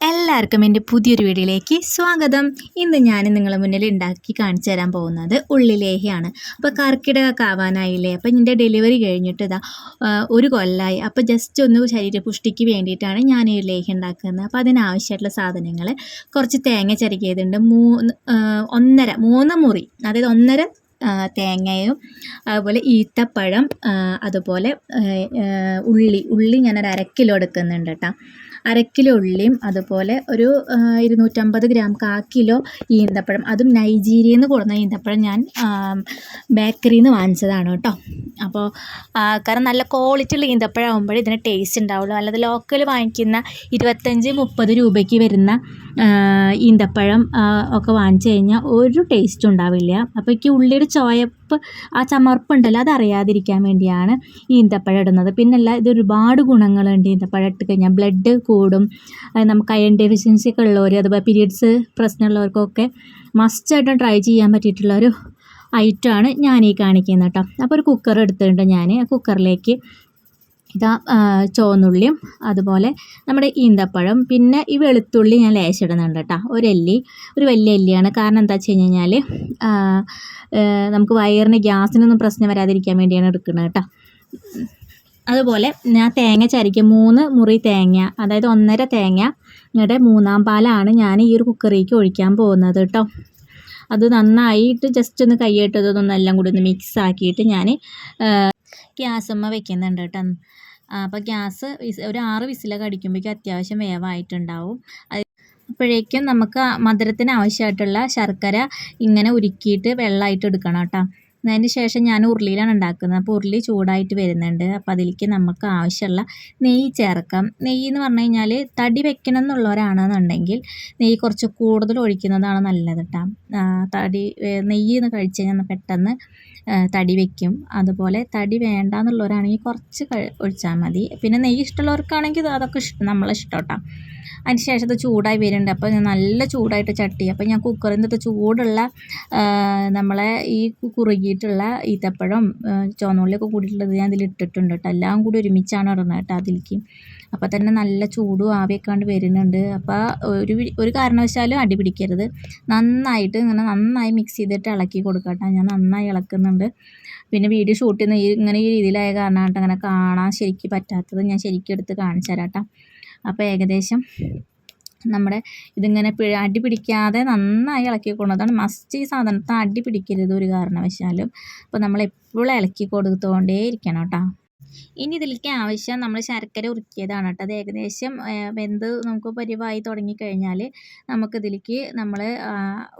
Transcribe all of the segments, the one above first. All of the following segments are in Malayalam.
എല്ലാവർക്കും എന്റെ പുതിയൊരു വീഡിയോയിലേക്ക് സ്വാഗതം. ഇന്ന് ഞാൻ നിങ്ങളെ മുന്നിൽ ഉണ്ടാക്കി കാണിച്ചു തരാൻ പോകുന്നത് ഉള്ളിലേഹയാണ് അപ്പോൾ കർക്കിടകമൊക്കെ ആവാനായില്ലേ? അപ്പോൾ ഇതിന്റെ ഡെലിവറി കഴിഞ്ഞിട്ട് ഇതാ ഒരു കൊല്ലമായി അപ്പോൾ ജസ്റ്റ് ഒന്ന് ശരീരപുഷ്ടിക്ക് വേണ്ടിയിട്ടാണ് ഞാൻ ഈ ലേഹ്യം ഉണ്ടാക്കുന്നത്. അപ്പോൾ അതിനാവശ്യമായിട്ടുള്ള സാധനങ്ങൾ കുറച്ച് തേങ്ങ ചരക്കിയതുണ്ട് മൂന്ന് ഒന്നര മൂന്ന് മുറി അതായത് ഒന്നര തേങ്ങയും അതുപോലെ ഈത്തപ്പഴം അതുപോലെ ഉള്ളി ഉള്ളി ഞാനൊരു അര കിലോ എടുക്കുന്നുണ്ട് കേട്ടോ. അര കിലോ ഉള്ളിയും അതുപോലെ ഒരു ഇരുന്നൂറ്റമ്പത് ഗ്രാം കാ കിലോ ഈന്തപ്പഴം. അതും നൈജീരിയയിൽ നിന്ന് കൊടുന്ന ഈന്തപ്പഴം ഞാൻ ബേക്കറിയിൽ നിന്ന് വാങ്ങിച്ചതാണ് കേട്ടോ. അപ്പോൾ കാരണം നല്ല ക്വാളിറ്റി ഉള്ള ഈന്തപ്പഴം ആകുമ്പോഴേ ഇതിന് ടേസ്റ്റ് ഉണ്ടാവുള്ളൂ. അല്ലാതെ ലോക്കൽ വാങ്ങിക്കുന്ന ഇരുപത്തഞ്ച് മുപ്പത് രൂപയ്ക്ക് വരുന്ന ഈന്തപ്പഴം ഒക്കെ വാങ്ങിച്ചു കഴിഞ്ഞാൽ ഒരു ടേസ്റ്റും ഉണ്ടാവില്ല. അപ്പോൾ എനിക്ക് ഉള്ളിയുടെ ചോയപ്പ് ആ ചമർപ്പുണ്ടല്ലോ അത് അറിയാതിരിക്കാൻ വേണ്ടിയാണ് ഈ ഈന്തപ്പഴം ഇടുന്നത്. പിന്നല്ല ഇത് ഒരുപാട് ഗുണങ്ങളുണ്ട് ഈന്തപ്പഴം ഇട്ട് കഴിഞ്ഞാൽ. ബ്ലഡ് കൂടും. നമുക്ക് അയൺ ഡെഫിഷ്യൻസി ഒക്കെ ഉള്ളവർ അതുപോലെ പീരീഡ്സ് പ്രശ്നമുള്ളവർക്കൊക്കെ മസ്റ്റായിട്ടും ട്രൈ ചെയ്യാൻ പറ്റിയിട്ടുള്ള ഒരു ഐറ്റമാണ് ഞാൻ ഈ കാണിക്കുന്നത് കേട്ടോ. അപ്പോൾ ഒരു കുക്കർ എടുത്തിട്ടുണ്ട് ഞാൻ കുക്കറിലേക്ക് ഇതാ ചുവന്നുള്ളിയും അതുപോലെ നമ്മുടെ ഈന്തപ്പഴം പിന്നെ ഈ വെളുത്തുള്ളി ഞാൻ ലേശിടുന്നുണ്ട് കേട്ടോ. ഒരു എല്ലി ഒരു വലിയ എല്ലിയാണ്. കാരണം എന്താ വെച്ച് കഴിഞ്ഞ് കഴിഞ്ഞാൽ നമുക്ക് വയറിന് ഗ്യാസിനൊന്നും പ്രശ്നം വരാതിരിക്കാൻ വേണ്ടിയാണ് എടുക്കുന്നത് കേട്ടോ. അതുപോലെ ഞാൻ തേങ്ങ ചരിക്കും മൂന്ന് മുറി തേങ്ങ അതായത് ഒന്നര തേങ്ങ യുടെ മൂന്നാം പാലാണ് ഞാൻ ഈ ഒരു കുക്കറിലേക്ക് ഒഴിക്കാൻ പോകുന്നത് കേട്ടോ. അത് നന്നായിട്ട് ജസ്റ്റ് ഒന്ന് കൈയിട്ടതൊന്നും എല്ലാം കൂടി ഒന്ന് മിക്സ് ആക്കിയിട്ട് ഞാൻ ഗ്യാസമ്മ വെക്കുന്നുണ്ട് കേട്ടോ. അപ്പോൾ ഗ്യാസ് ഒരു ആറ് വിസിലൊക്കെ അടിക്കുമ്പോഴേക്കും അത്യാവശ്യം വേവായിട്ടുണ്ടാവും. അപ്പോഴേക്കും നമുക്ക് മധുരത്തിന് ആവശ്യമായിട്ടുള്ള ശർക്കര ഇങ്ങനെ ഉരുക്കിയിട്ട് വെള്ളമായിട്ട് എടുക്കണം കേട്ടോ. അതിന് ശേഷം ഞാൻ ഉരുളിയിലാണ് ഉണ്ടാക്കുന്നത്. അപ്പോൾ ഉരുളി ചൂടായിട്ട് വരുന്നുണ്ട്. അപ്പോൾ അതിലേക്ക് നമുക്ക് ആവശ്യമുള്ള നെയ്യ് ചേർക്കാം. നെയ്യ് എന്ന് പറഞ്ഞു കഴിഞ്ഞാൽ തടി വെക്കണം എന്നുള്ളവരാണെന്നുണ്ടെങ്കിൽ നെയ്യ് കുറച്ച് കൂടുതൽ ഒഴിക്കുന്നതാണ് നല്ലത് കേട്ടോ തടി നെയ്യ് എന്ന് കഴിച്ച് കഴിഞ്ഞാൽ പെട്ടെന്ന് തടി വെക്കും. അതുപോലെ തടി വേണ്ട എന്നുള്ളവരാണെങ്കിൽ കുറച്ച് ഒഴിച്ചാൽ മതി. പിന്നെ നെയ്യ് ഇഷ്ടമുള്ളവർക്കാണെങ്കിൽ അതൊക്കെ ഇഷ്ടം നമ്മളെ ഇഷ്ടം കേട്ടോ അതിന് ശേഷം അത് ചൂടായി വരുന്നുണ്ട്. അപ്പോൾ ഞാൻ നല്ല ചൂടായിട്ട് ചട്ടി. അപ്പോൾ ഞാൻ കുക്കറിന്റെ ചൂടുള്ള നമ്മളെ ഈ കുറുകിയിട്ടുള്ള ഈത്തപ്പഴം ചുവന്നുള്ളിയൊക്കെ കൂടിയിട്ടുള്ളത് ഞാൻ അതിൽ ഇട്ടിട്ടുണ്ട് കേട്ടോ. എല്ലാം കൂടി ഒരുമിച്ചാണ് ഇടുന്നത് കേട്ടോ അതിലേക്ക്. അപ്പോൾ തന്നെ നല്ല ചൂടും ആവിയൊക്കെ കണ്ട് വരുന്നുണ്ട്. അപ്പോൾ ഒരു ഒരു കാരണവശാലും അടി പിടിക്കരുത്. നന്നായിട്ട് ഇങ്ങനെ നന്നായി മിക്സ് ചെയ്തിട്ട് ഇളക്കി കൊടുക്കുക കേട്ടോ. ഞാൻ നന്നായി ഇളക്കുന്നുണ്ട്. പിന്നെ വീഡിയോ ഷൂട്ട് ചെയ്യുന്ന ഈ ഇങ്ങനെ ഈ രീതിയിലായ കാരണമായിട്ട് അങ്ങനെ കാണാൻ ശരിക്കും പറ്റാത്തത് ഞാൻ ശരിക്കും എടുത്ത് കാണിച്ചു തരാം കേട്ടോ. അപ്പോൾ ഏകദേശം നമ്മുടെ ഇതിങ്ങനെ അടി പിടിക്കാതെ നന്നായി ഇളക്കി കൊടുക്കുന്നതാണ് മസ്റ്റ് ഈ സാധനത്തെ അടി പിടിക്കരുത് ഒരു കാരണവശാലും. അപ്പോൾ നമ്മൾ എപ്പോഴും ഇളക്കി കൊടുത്തുകൊണ്ടേ ഇരിക്കണം കേട്ടോ. ഇനി ഇതിലേക്ക് ആവശ്യം നമ്മൾ ശർക്കര ഉരുക്കിയതാണ് കേട്ടോ. അത് ഏകദേശം വെന്ത് നമുക്ക് പരിവായി തുടങ്ങിക്കഴിഞ്ഞാൽ നമുക്കിതിലേക്ക് നമ്മൾ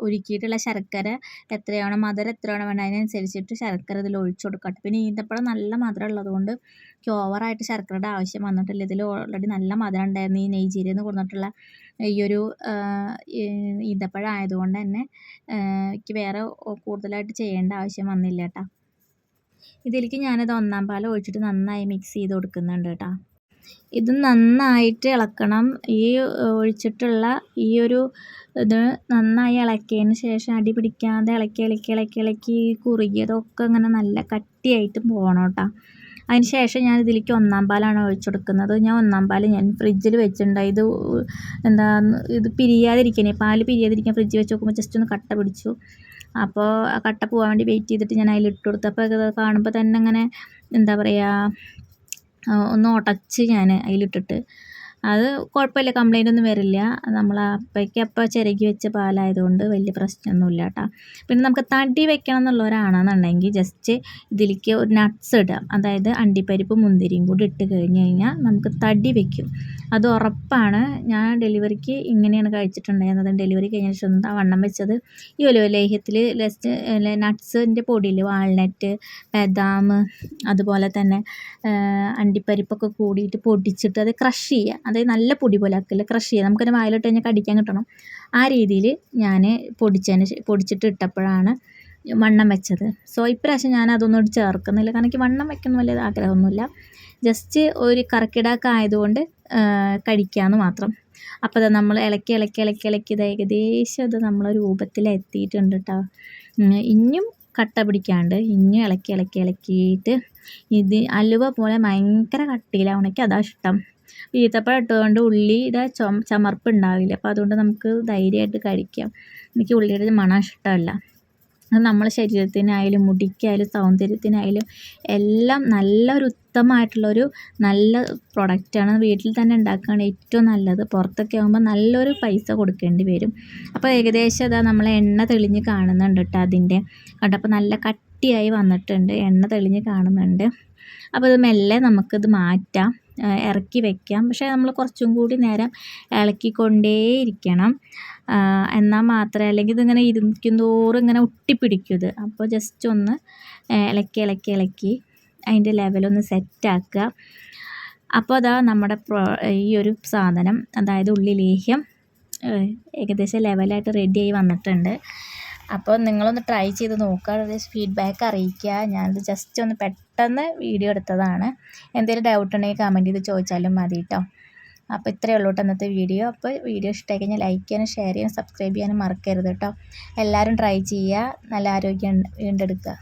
ഉരുക്കിയിട്ടുള്ള ശർക്കര എത്രയാണോ മധുരം എത്രയാണോ വേണം അതിനനുസരിച്ചിട്ട് ശർക്കര ഇതിൽ ഒഴിച്ചു കൊടുക്കട്ടെ പിന്നെ ഈന്തപ്പഴം നല്ല മധുരം ഉള്ളതുകൊണ്ട് ഓവറായിട്ട് ശർക്കരയുടെ ആവശ്യം വന്നിട്ടില്ല. ഇതിൽ ഓൾറെഡി നല്ല മധുരം ഉണ്ടായിരുന്നു ഈ നെയ്ജീരിയിൽ നിന്ന് കൊടുത്തിട്ടുള്ള ഈ ഒരു ഈന്തപ്പഴം ആയതുകൊണ്ട് തന്നെ എനിക്ക് വേറെ കൂടുതലായിട്ട് ചെയ്യേണ്ട ആവശ്യം വന്നില്ല കേട്ടോ. ഇതിലേക്ക് ഞാനത് ഒന്നാം പാൽ ഒഴിച്ചിട്ട് നന്നായി മിക്സ് ചെയ്ത് കൊടുക്കുന്നുണ്ട് കേട്ടോ ഇത് നന്നായിട്ട് ഇളക്കണം. ഈ ഒഴിച്ചിട്ടുള്ള ഈ ഒരു ഇത് നന്നായി ഇളക്കിയതിന് ശേഷം അടി പിടിക്കാതെ ഇളക്കി ഇളക്കി ഇളക്കി ഇളക്കി കുറുകിയതൊക്കെ ഇങ്ങനെ നല്ല കട്ടിയായിട്ട് പോകണം കേട്ടോ അതിന് ശേഷം ഞാൻ ഇതിലേക്ക് ഒന്നാം പാലാണ് ഒഴിച്ചു കൊടുക്കുന്നത്. ഞാൻ ഒന്നാം പാൽ ഞാൻ ഫ്രിഡ്ജിൽ വെച്ചിട്ടുണ്ട്. ഇത് എന്താ ഇത് പിരിയാതിരിക്കണേ. പാൽ പിരിയാതിരിക്കാൻ ഫ്രിഡ്ജ് വെച്ച് നോക്കുമ്പോൾ ജസ്റ്റ് ഒന്ന് കട്ട പിടിച്ചു. അപ്പോൾ ആ കട്ട പോകാൻ വേണ്ടി വെയിറ്റ് ചെയ്തിട്ട് ഞാൻ അതിൽ ഇട്ട് കൊടുത്തപ്പോൾ അത് കാണുമ്പോൾ തന്നെ അങ്ങനെ എന്താ പറയുക ഒന്ന് ഉടച്ച് ഞാൻ അതിലിട്ടിട്ട് അത് കുഴപ്പമില്ല കംപ്ലൈന്റ് ഒന്നും വരില്ല. നമ്മൾ അപ്പയ്ക്ക് അപ്പം ചിരകി വെച്ച പാലായതുകൊണ്ട് വലിയ പ്രശ്നമൊന്നുമില്ല കേട്ടോ പിന്നെ നമുക്ക് തടി വെക്കണം എന്നുള്ളവരാണെന്നുണ്ടെങ്കിൽ ജസ്റ്റ് ഇതിലേക്ക് ഒരു നട്ട്സ് ഇടുക. അതായത് അണ്ടിപ്പരിപ്പ് മുന്തിരിയും കൂടി ഇട്ട് കഴിഞ്ഞ് കഴിഞ്ഞാൽ നമുക്ക് തടി വെക്കും. അത് ഉറപ്പാണ്. ഞാൻ ഡെലിവറിക്ക് ഇങ്ങനെയാണ് കഴിച്ചിട്ടുണ്ടായിരുന്നത്. ഡെലിവറി കഴിഞ്ഞ ശേഷം ആ വണ്ണം വെച്ചത്? ഈ ഒരു ലേഹ്യത്തിൽ ജസ്റ്റ് നട്ട്സിന്റെ പൊടിയിൽ വാൾനട്ട് ബദാം അതുപോലെ തന്നെ അണ്ടിപ്പരിപ്പൊക്കെ കൂടിയിട്ട് പൊടിച്ചിട്ട് അത് ക്രഷ് ചെയ്യുക. അതായത് നല്ല പൊടി പോലെ ആക്കില്ല ക്രഷ് ചെയ്യുക നമുക്കതിന് വായിലിട്ട് കഴിഞ്ഞാൽ കടിക്കാൻ കിട്ടണം. ആ രീതിയിൽ ഞാൻ പൊടിച്ചതിന് പൊടിച്ചിട്ട് ഇട്ടപ്പോഴാണ് വണ്ണം വെച്ചത്. സോ ഇപ്രാവശ്യം ഞാൻ അതൊന്നും ചേർക്കുന്നില്ല. കാരണം എനിക്ക് വണ്ണം വെക്കണം വലിയ ആഗ്രഹമൊന്നുമില്ല. ജസ്റ്റ് ഒരു കറക്കിടാക്ക ആയതുകൊണ്ട് കഴിക്കാമെന്ന് മാത്രം. അപ്പോൾ അത് നമ്മൾ ഇളക്കി ഇളക്കി ഇളക്കി ഇളക്കി ഇത് ഏകദേശം അത് നമ്മളെ രൂപത്തിലെത്തിയിട്ടുണ്ട് കേട്ടോ ഇനിയും കട്ട പിടിക്കാണ്ട് ഇനിയും ഇളക്കി ഇളക്കി ഇളക്കിയിട്ട് ഇത് അലുവ പോലെ ഭയങ്കര കട്ടിയിലാവണമെങ്കിൽ അതാ ഇഷ്ടം. ഈത്തപ്പഴം ഇട്ടതുകൊണ്ട് ഉള്ളിയുടെ ചൊ ചമർപ്പ് ഉണ്ടാവില്ല. അപ്പോൾ അതുകൊണ്ട് നമുക്ക് ധൈര്യമായിട്ട് കഴിക്കാം. എനിക്ക് ഉള്ളിയുടെ മണം ഇഷ്ടമല്ല. അത് നമ്മളെ ശരീരത്തിനായാലും മുടിക്കായാലും സൗന്ദര്യത്തിനായാലും എല്ലാം നല്ലൊരു ഉത്തമമായിട്ടുള്ളൊരു നല്ല പ്രൊഡക്റ്റാണ് വീട്ടിൽ തന്നെ ഉണ്ടാക്കുകയാണ് ഏറ്റവും നല്ലത്. പുറത്തൊക്കെ ആകുമ്പോൾ നല്ലൊരു പൈസ കൊടുക്കേണ്ടി വരും. അപ്പോൾ ഏകദേശം അതാ നമ്മളെ എണ്ണ തെളിഞ്ഞ് കാണുന്നുണ്ട് കേട്ടോ അതിന്റെ. കണ്ടപ്പോൾ നല്ല കട്ടിയായി വന്നിട്ടുണ്ട്. എണ്ണ തെളിഞ്ഞ് കാണുന്നുണ്ട്. അപ്പോൾ ഇത് മെല്ലെ നമുക്കിത് മാറ്റാം. ഇറക്കി വയ്ക്കാം പക്ഷേ നമ്മൾ കുറച്ചും കൂടി നേരം ഇളക്കിക്കൊണ്ടേയിരിക്കണം എന്നാൽ മാത്രമേ അല്ലെങ്കിൽ ഇതിങ്ങനെ ഇരിക്കുന്തോറും ഇങ്ങനെ ഒട്ടിപ്പിടിക്കും ഇത്. അപ്പോൾ ജസ്റ്റ് ഒന്ന് ഇളക്കി ഇളക്കി ഇളക്കി അതിന്റെ ലെവലൊന്ന് സെറ്റാക്കുക അപ്പോൾ അതാ നമ്മുടെ ഈ ഒരു സാധനം അതായത് ഉള്ളിലേഹ്യം ഏകദേശം ലെവലായിട്ട് റെഡിയായി വന്നിട്ടുണ്ട്. അപ്പോൾ നിങ്ങളൊന്ന് ട്രൈ ചെയ്ത് നോക്കുക ഫീഡ്ബാക്ക് അറിയിക്കുക. ഞാനത് ജസ്റ്റ് ഒന്ന് പെട്ടെന്ന് വീഡിയോ എടുത്തതാണ്. എന്തെങ്കിലും ഡൗട്ട് ഉണ്ടെങ്കിൽ കമന്റ് ചെയ്ത് ചോദിച്ചാലും മതി കേട്ടോ അപ്പോൾ ഇത്രയേ ഉള്ളൂ കേട്ടോ ഇന്നത്തെ വീഡിയോ അപ്പോൾ വീഡിയോ ഇഷ്ടമായി കഴിഞ്ഞാൽ ലൈക്ക് ചെയ്യാനും ഷെയർ ചെയ്യാനും സബ്സ്ക്രൈബ് ചെയ്യാനും മറക്കരുത് കേട്ടോ എല്ലാവരും ട്രൈ ചെയ്യുക. നല്ല ആരോഗ്യം വീണ്ടെടുക്കുക.